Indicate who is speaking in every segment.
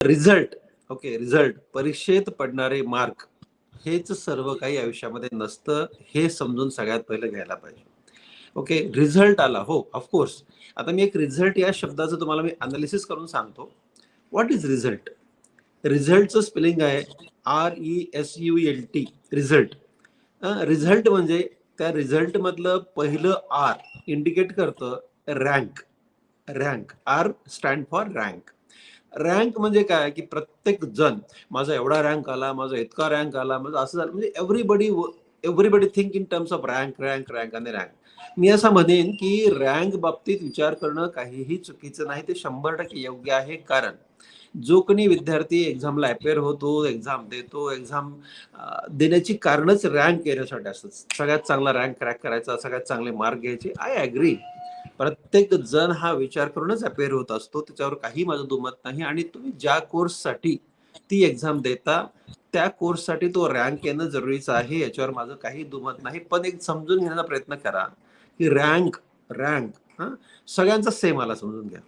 Speaker 1: Result okay result परीक्षेत पडणारे mark हेच सर्व काही आयुष्यामध्ये नसतं हे समजून सगळ्यात पहिलं घ्यायला पाहिजे. ओके रिझल्ट आला हो ऑफकोर्स आता मी एक रिझल्ट या शब्दाचं तुम्हाला मी अनालिसिस करून सांगतो. व्हॉट इज रिझल्ट रिझल्टचं स्पेलिंग आहे R E S U L T result result म्हणजे त्या रिझल्टमधलं पहिलं आर इंडिकेट करतं rank rank R stand for rank rank म्हणजे काय? की प्रत्येक जण माझा एवढा रँक आला माझा इतका रँक आला माझं असं झालं. म्हणजे everybody everybody think in terms of rank rank rank आणि रँक मी असं म्हणेन की रँक बाबतीत विचार करणं काहीही चुकीचं नाही ते शंभर टक्के योग्य आहे. कारण जो कोणी विद्यार्थी एक्झामला अपेअर होतो एक्झाम देतो एक्झाम देण्याची कारणच रँक येण्यासाठी असतात. सगळ्यात चांगला रँक क्रॅक करायचा सगळ्यात चांगले मार्क घ्यायचे. आय अग्री प्रत्येक जण हा विचार करूनच अपेअर होत असतो. त्याच्यावर काही माझं दुमत नाही. आणि तुम्ही ज्या कोर्ससाठी ती एक्झाम देता त्या कोर्ससाठी तो रँक येणं जरुरीचं आहे. याच्यावर माझं काही दुमत नाही. पण एक समजून घेण्याचा प्रयत्न करा की रँक रँक हा? सगळ्यांचा सेम आला समजून घ्या.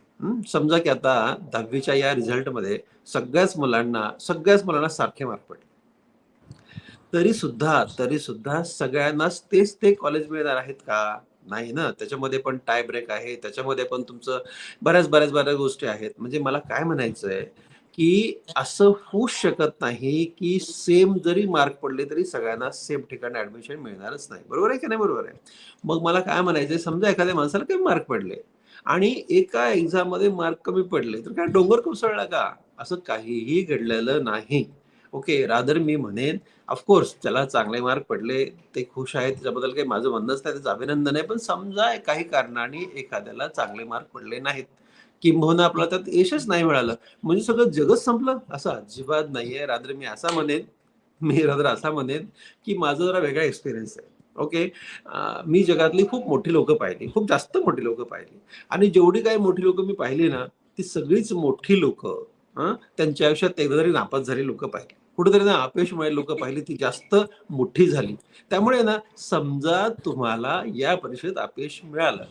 Speaker 1: समजा की आता दहावीच्या या रिझल्टमध्ये सगळ्याच मुलांना सगळ्याच मुलांना सारखे मार्क पडले. तरी सुद्धा तरी सुद्धा सगळ्यांनाच तेच ते कॉलेज मिळणार आहेत का? नाही ना? त्याच्यामध्ये पण टाय ब्रेक आहे. त्याच्यामध्ये पण तुमचं बऱ्याच बऱ्याच बऱ्याच गोष्टी आहेत. म्हणजे मला काय म्हणायचंय की असं होऊ शकत नाही की सेम जरी मार्क पडले तरी सगळ्यांना सेम ठिकाणी ऍडमिशन मिळणारच नाही. बरोबर आहे की नाही? बरोबर आहे. मग मला काय म्हणायचंय? समजा एखाद्या माणसाला काही मार्क पडले आणि एका एक्झाममध्ये मार्क कमी पडले तर काय डोंगर कोसळला का? असं काहीही घडलेलं नाही. ओके रादर मी म्हणेन. ऑफकोर्स त्याला चांगले मार्क पडले ते खुश आहेत. त्याच्याबद्दल काही माझं म्हणणंच नाही त्याचं अभिनंदन आहे. पण समजा काही कारणाने एखाद्याला चांगले मार्क पडले नाहीत. किंबहुना आपला त्यात यशच नाही मिळालं. म्हणजे सगळं जगच संपलं. असं अजिबात नाहीये. रादर मी असा म्हणेन मी रादर असा म्हणेन की माझा जरा वेगळा एक्सपिरियन्स आहे. ओके? मी जगातली खूप मोठी लोक पाहिली. खूप जास्त मोठी लोक पाहिली. आणि जेवढी काही मोठी लोक मी पाहिली ना ती सगळीच मोठी लोक त्यांच्या आयुष्यात एकदा तरी नापास झाली लोक पाहिली. कुठेतरी ना अपयश मिळाली लोक पाहिली ती जास्त मोठी झाली. त्यामुळे ना समजा तुम्हाला या परीक्षेत अपयश मिळालं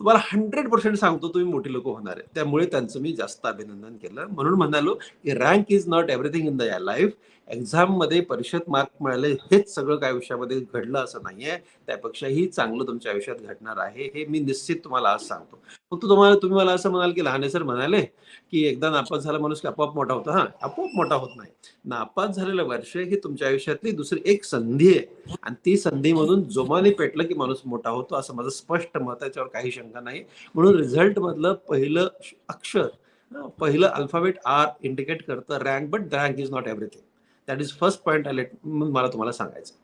Speaker 1: तुम्हाला हंड्रेड पर्सेंट सांगतो तुम्ही मोठी लोक होणार आहे. त्यामुळे त्यांचं मी जास्त अभिनंदन केलं. म्हणून म्हणालो की rank is not everything in the या लाईफ एक्झाममध्ये परीक्षेत मार्क मिळाले हेच सगळं काय आयुष्यामध्ये घडलं असं नाहीये. त्यापेक्षाही चांगलं तुमच्या आयुष्यात घडणार आहे हे मी निश्चित तुम्हाला आज सांगतो. फक्त तुम्हाला तुम्ही मला असं म्हणाल की लहाने सर म्हणाले की एकदा नापास झाला माणूस की आपोआप मोठा होता. हा आपोआप मोठा होत नाही. नापास झालेलं वर्ष ही तुमच्या आयुष्यातली दुसरी एक संधी आहे. आणि ती संधीमधून जोमाने पेटलं की माणूस मोठा होतो असं माझं स्पष्ट मत याच्यावर त्याच्यावर काही शंका नाही. म्हणून रिझल्ट मधलं पहिलं अक्षर पहिलं अल्फाबेट आर इंडिकेट करतं rank but rank is not everything. That is first point I let मला तुम्हाला सांगायचं.